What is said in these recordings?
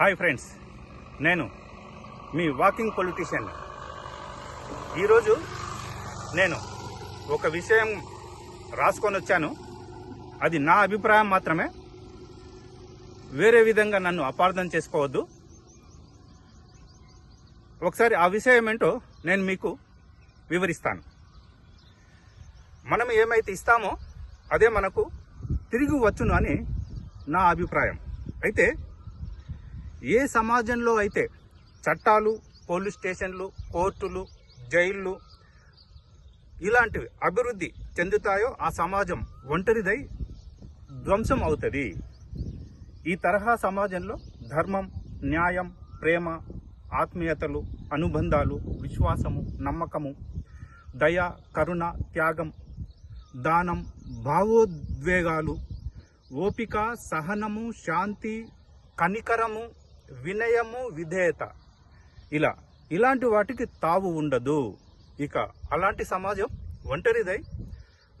Hi friends నేను మీ walking politician. ఈరోజు నేను ఒక విషయం రాసుకొని వచ్చాను. అది నా అభిప్రాయం మాత్రమే. వేరే విధంగా నన్ను అపార్థం చేసుకోవద్దు. ఒకసారి ఆ విషయం ఏంటో నేను మీకు వివరిస్తాను. మనం ఏమైతే ఇస్తామో అదే మనకు తిరిగి వచ్చును అని నా అభిప్రాయం. అయితే ఏ సమాజంలో అయితే చట్టాలు పోలీస్ స్టేషన్లు కోర్టులు జైళ్ళు ఇలాంటివి అభివృద్ధి చెందుతాయో ఆ సమాజం ఒంటరిదై ధ్వంసం అవుతుంది. ఈ తరహా సమాజంలో ధర్మం న్యాయం ప్రేమ ఆత్మీయతలు అనుబంధాలు విశ్వాసము నమ్మకము దయ కరుణ త్యాగం దానం భావోద్వేగాలు ఓపిక సహనము శాంతి కనికరము వినయము విధేయత. ఇలా ఇలాంటి వాటికి తావు ఉండదు. ఇక అలాంటి సమాజం ఒంటరిదై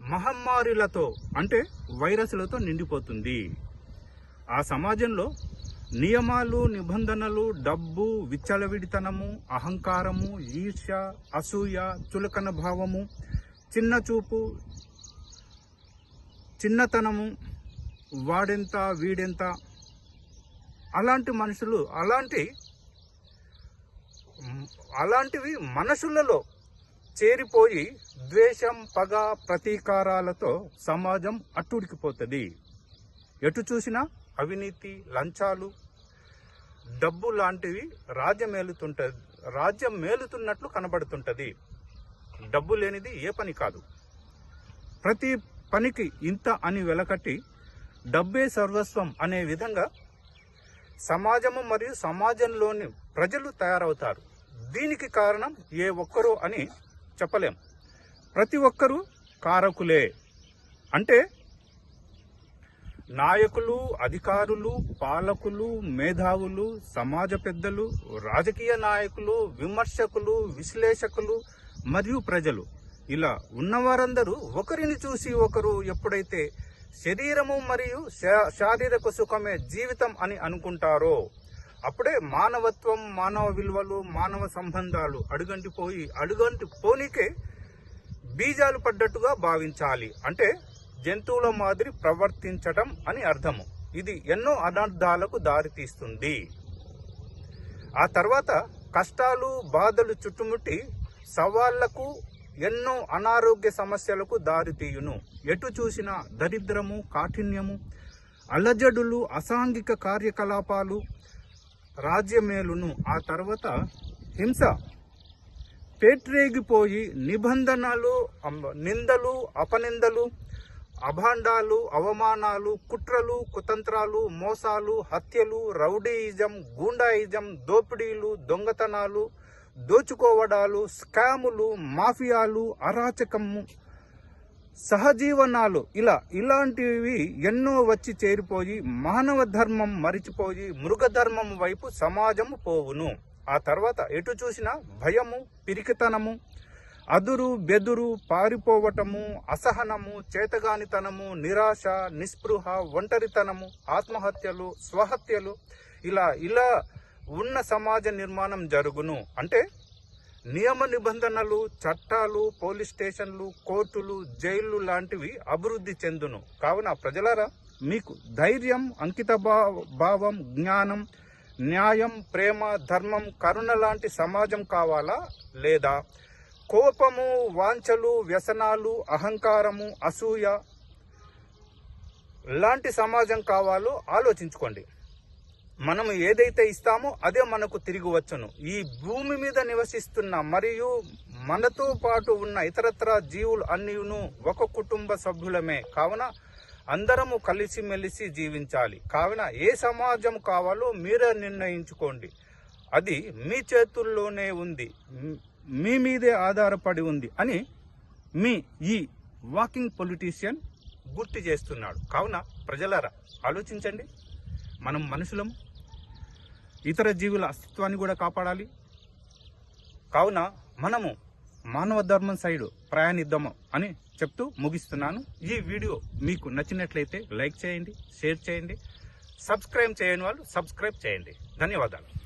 మహమ్మారులతో అంటే వైరస్లతో నిండిపోతుంది. ఆ సమాజంలో నియమాలు నిబంధనలు డబ్బు విచ్చలవిడితనము అహంకారము ఈర్ష్య అసూయ చులకన భావము చిన్న చూపు చిన్నతనము వాడెంత వీడెంత అలాంటి మనుషులు అలాంటి అలాంటివి మనుషులలో చేరిపోయి ద్వేషం పగ ప్రతీకారాలతో సమాజం అట్టుడికిపోతుంది ఎటు చూసినా అవినీతి లంచాలు డబ్బు లాంటివి రాజ్యమేలుతుంట రాజ్యం మేలుతున్నట్లు కనబడుతుంటుంది. డబ్బు లేనిది ఏ పని కాదు. ప్రతి పనికి ఇంత అని వెలకట్టి డబ్బే సర్వస్వం అనే విధంగా సమాజము మరియు సమాజంలోని ప్రజలు తయారవుతారు. దీనికి కారణం ఏ ఒక్కరు అని చెప్పలేం. ప్రతి ఒక్కరూ కారకులే. అంటే నాయకులు అధికారులు పాలకులు మేధావులు సమాజ పెద్దలు రాజకీయ నాయకులు విమర్శకులు విశ్లేషకులు మరియు ప్రజలు. ఇలా ఉన్నవారందరూ ఒకరిని చూసి ఒకరు ఎప్పుడైతే శరీరము మరియు శారీరక సుఖమే జీవితం అని అనుకుంటారో అప్పుడే మానవత్వం మానవ విలువలు మానవ సంబంధాలు అడుగంటిపోయి అడుగంటి పోనీకే బీజాలు పడ్డట్టుగా భావించాలి. అంటే జంతువుల మాదిరి ప్రవర్తించటం అని అర్థము. ఇది ఎన్నో అనర్థాలకు దారితీస్తుంది. ఆ తర్వాత కష్టాలు బాధలు చుట్టుముట్టి సవాళ్ళకు ఎన్నో అనారోగ్య సమస్యలకు దారితీయును ఎటు చూసినా దరిద్రము కాఠిన్యము అలజడులు అసాంఘిక కార్యకలాపాలు రాజ్యమేలును. ఆ తర్వాత హింస. పేట్రేగిపోయి నిబంధనలు నిందలు అపనిందలు అభాండాలు అవమానాలు కుట్రలు కుతంత్రాలు మోసాలు హత్యలు రౌడీయిజం గూండాయిజం దోపిడీలు దొంగతనాలు దోచుకోవడాలు స్కాములు మాఫియాలు అరాచకము సహజీవనాలు ఇలా ఇలాంటివి ఎన్నో వచ్చి చేరిపోయి మానవ ధర్మం మరిచిపోయి మృగధర్మం వైపు సమాజము పోవును. ఆ తర్వాత ఎటు చూసినా భయము పిరికితనము అదురు బెదురు పారిపోవటము అసహనము చేతగానితనము నిరాశ నిస్పృహ ఒంటరితనము ఆత్మహత్యలు స్వహత్యలు ఇలా ఇలా ఉన్న సమాజ నిర్మాణం జరుగును. అంటే నియమ నిబంధనలు చట్టాలు పోలీస్ స్టేషన్లు కోర్టులు జైళ్ళు లాంటివి అభివృద్ధి చెందును. కావున ప్రజలారా మీకు ధైర్యం అంకిత భా- భావం జ్ఞానం న్యాయం ప్రేమ ధర్మం కరుణ లాంటి సమాజం కావాలా లేదా? కోపము వాంఛలు వ్యసనాలు అహంకారము అసూయ లాంటి సమాజం కావాలో ఆలోచించుకోండి. మనం ఏదైతే ఇస్తామో అదే మనకు తిరిగి వచ్చును ఈ భూమి మీద నివసిస్తున్న మరియు మనతో పాటు ఉన్న ఇతరత్ర జీవులు అన్నిను ఒక కుటుంబ సభ్యులమే. కావున అందరము కలిసిమెలిసి జీవించాలి. కావున ఏ సమాజం కావాలో మీరే నిర్ణయించుకోండి. అది మీ చేతుల్లోనే ఉంది. మీ మీదే ఆధారపడి ఉంది అని మీ ఈ వాకింగ్ పొలిటీషియన్ గుర్తు చేస్తున్నాడు. కావున ప్రజలారా ఆలోచించండి. మనం మనుషులం ఇతర జీవుల అస్తిత్వాన్ని కూడా కాపాడాలి. కావున మనము మానవ ధర్మం సైడ్ ప్రయాణిద్దాము అని చెప్తూ ముగిస్తున్నాను. ఈ వీడియో మీకు నచ్చినట్లయితే లైక్ చేయండి షేర్ చేయండి సబ్స్క్రైబ్ చేయని వాళ్ళు సబ్స్క్రైబ్ చేయండి. ధన్యవాదాలు.